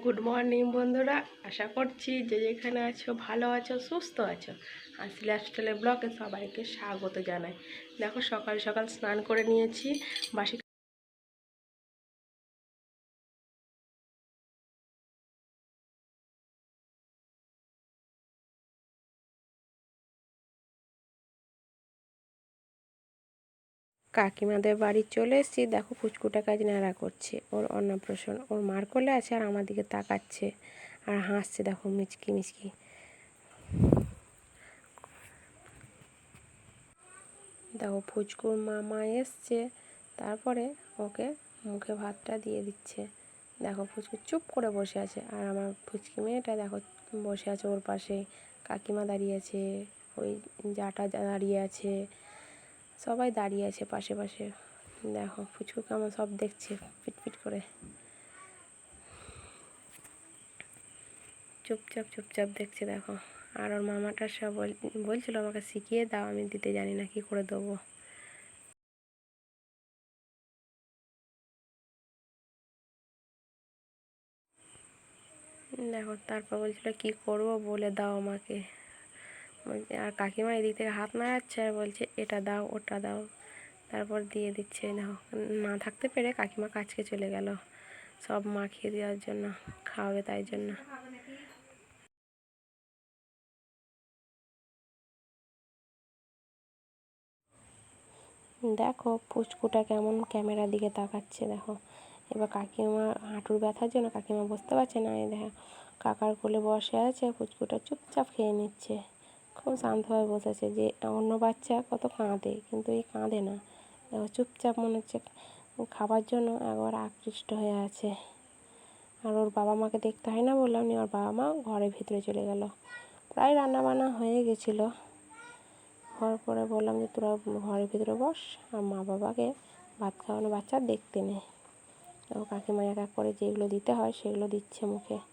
Good morning বন্ধুরা। আশা করছি যে যেখানে আছো, ভালো আছো, সুস্থ আছো। আর লাইফস্টাইলের ব্লকে সবাইকে স্বাগত জানাই। দেখো, সকাল সকাল স্নান করে নিয়েছি। বাসি কাকিমাদের বাড়ি চলে এসেছি। দেখো ফুচকুটা কাজ নাড়া করছে। ওর অন্নপ্রাশন, ওর মার কোলে আছে আর আমার দিকে তাকাচ্ছে আর হাসছে। দেখো মিচকি মিচকি। দেখো ফুচকুর মামা এসছে। তারপরে ওকে মুখে ভাতটা দিয়ে দিচ্ছে। দেখো ফুচকু চুপ করে বসে আছে আর আমার ফুচকি মেয়েটা দেখো বসে আছে ওর পাশে কাকিমা দাঁড়িয়ে আছে, ওই জাটা দাঁড়িয়ে আছে। সবাই দাঁড়িয়ে আছে পাশে পাশে। দেখো, ফুচকু কেমন সব দেখছে পিটপিট করে। চুপচাপ চুপচাপ দেখছে, দেখো। আর ওর মামাটা সব বলছিল আমাকে শিখিয়ে দাও, আমি দিতে জানি না কি করে দেবো। দেখো, তারপর বলছিল, কি করব বলে দাও আমাকে। আর কাকিমা এদিক থেকে হাত নাড়াচ্ছে আর বলছে, এটা দাও, ওটা দাও। তারপর দিয়ে দিচ্ছে, না থাকতে পেরে কাকিমা কাছকে চলে গেল। সব মাখিয়ে দেওয়ার জন্য, খাওয়াবে তাই জন্য। দেখো, পুচকুটা কেমন ক্যামেরার দিকে তাকাচ্ছে, দেখো। এবার কাকিমা হাঁটুর ব্যথার জন্য, কাকিমা বুঝতে পারছে না, এই দেখো, কাকার কোলে বসে আছে, পুচকুটা চুপচাপ খেয়ে নিচ্ছে। খুব শান্তভাবে বসেছে যে, অন্য বাচ্চা কত কাঁদে, কিন্তু এই কাঁদে না। দেখো, চুপচাপ মনে হচ্ছে খাবার জন্য একবার আকৃষ্ট হয়ে আছে। আর ওর বাবা মাকে দেখতে হয় না বললাম নি, ওর বাবা মা ঘরের ভিতরে চলে গেল। প্রায় রান্নাবান্না হয়ে গেছিল। হওয়ার পরে বললাম যে, তোরা ঘরের ভিতরে বস, আর মা বাবাকে ভাত খাওয়ানো বাচ্চা দেখতে নে। তো কাকিমা এক এক করে যেগুলো দিতে হয়, সেগুলো দিচ্ছে মুখে।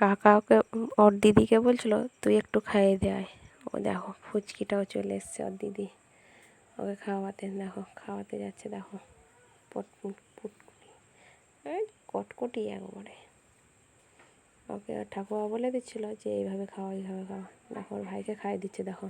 কাকা ওকে ওর দিদিকে বলছিল, তুই একটু খাইয়ে দেয় ও দেখো, ফুচকিটাও চলে এসছে ওর দিদি। ওকে খাওয়াতে, দেখো, খাওয়াতে যাচ্ছে, দেখো পুটকুটি কটকটি একবারে। ওকে ঠাকুমা বলে দিচ্ছিল যে, এইভাবে খাওয়া এইভাবে খাওয়া দেখো, ওর ভাইকে খাইয়ে দিচ্ছে, দেখো।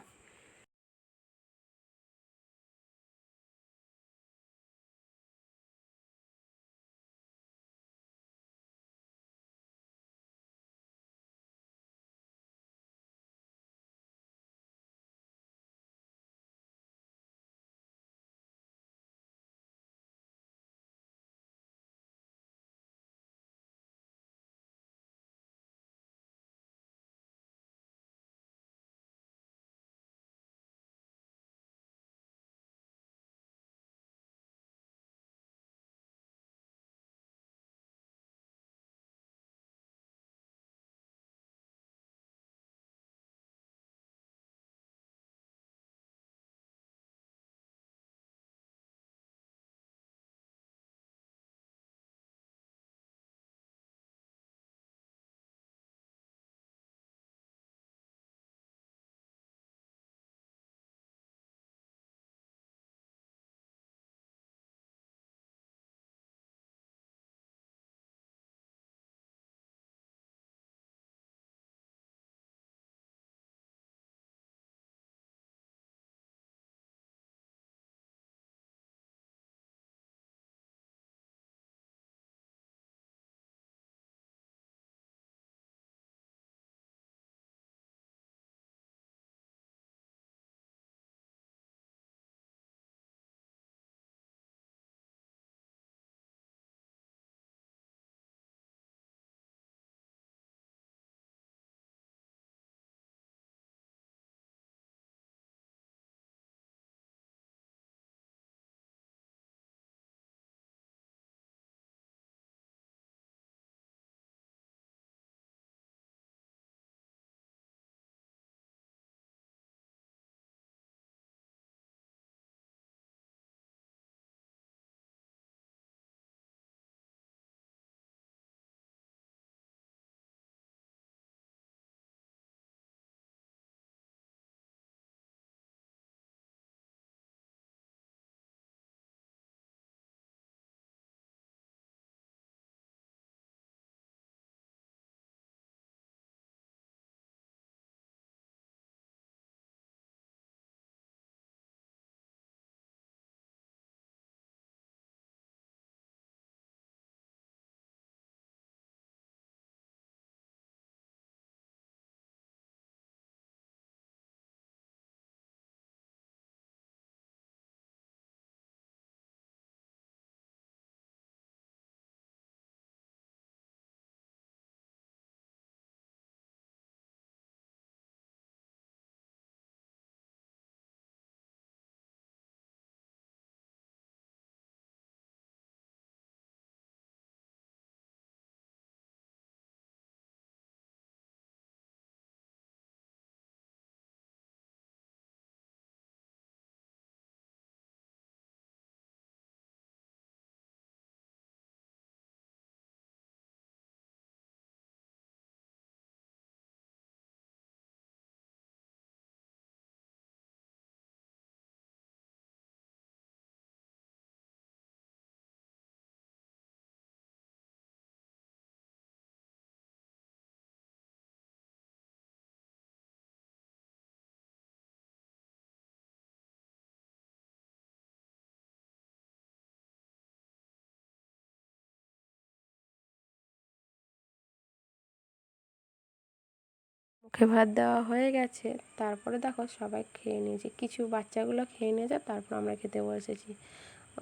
মুখে ভাত দেওয়া হয়ে গেছে। তারপরে দেখো সবাই খেয়ে নিয়েছে। কিছু বাচ্চাগুলো খেয়ে নিয়েছে, তারপর আমরা খেতে বসেছি।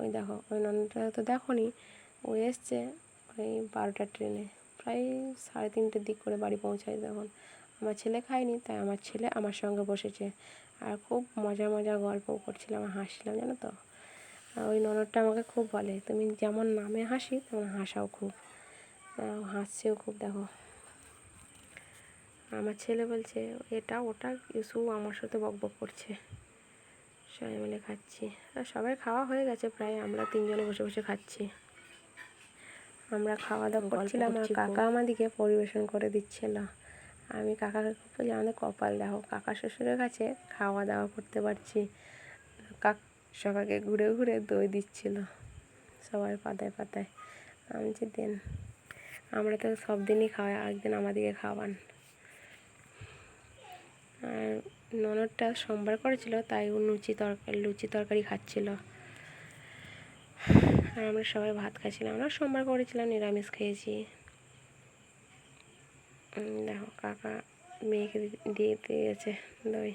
ওই দেখো, ওই নন্দটা তো দেখো নি ও এসছে ওই বারোটার ট্রেনে। প্রায় সাড়ে তিনটের দিক করে বাড়ি পৌঁছায় তখন। আমার ছেলে খায়নি, তাই আমার ছেলে আমার সঙ্গে বসেছে। আর খুব মজা মজা গল্প করছিলাম হাসছিলাম, জানো তো। ওই ননদটা আমাকে খুব বলে, তুমি যেমন নামে হাসি, তেমন হাসাও খুব। হাসছেও খুব, দেখো। আমার ছেলে বলছে এটা ওটা ইসু আমার সাথে বক বক করছে। সবাই মিলে খাচ্ছি। আর সবাই খাওয়া হয়ে গেছে প্রায় আমরা তিনজনে বসে বসে খাচ্ছি। আমরা খাওয়া দাওয়া করছিলাম আর খুব। কাকা আমাদেরকে পরিবেশন করে দিচ্ছিল। আমি কাকাকে খুব বলি আমাদের কপাল দেখো কাকা শ্বশুরের কাছে খাওয়া দাওয়া করতে পারছি। কাক সবাইকে ঘুরে ঘুরে দই দিচ্ছিল সবাই পাতায় পাতায়। আমি যে দেন আমরা তো সব দিনই খাওয়াই একদিন আমাদেরকে খাওয়ান। আর ননদটা সোমবার করেছিল, তাই ও লুচি তরকারি লুচি তরকারি খাচ্ছিল। আর আমরা সবাই ভাত খাচ্ছিলাম। আমরা সোমবার করেছিলাম, নিরামিষ খেয়েছি। দেখো, কাকা মেয়েকে দিয়ে দিয়েছে দই।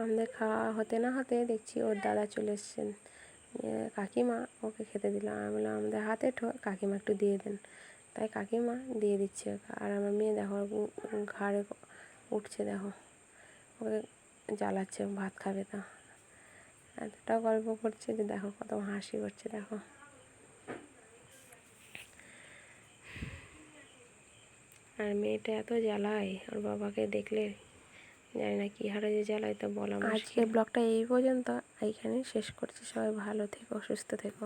আমাদের খাওয়া হতে না হতে দেখছি ওর দাদা চলে এসছেন। কাকিমা ওকে খেতে দিলাম আমি বললাম, আমাদের হাতে ঠো কাকিমা একটু দিয়ে দেন। তাই কাকিমা দিয়ে দিচ্ছে। আর আমার মেয়ে দেখো ঘাড়ে উঠছে দেখো। ওকে জ্বালাচ্ছে, ভাত খাবে তা। এতটা গল্প করছে যে দেখো কত হাসি করছে দেখো। আর মেয়েটা এত জ্বালায়, ওর বাবাকে দেখলে জানি না কী হারে যে জ্বালায় তো বলা আজকের ব্লগটা এই পর্যন্ত। এইখানে শেষ করছি। সবাই ভালো থেকো, সুস্থ থেকো।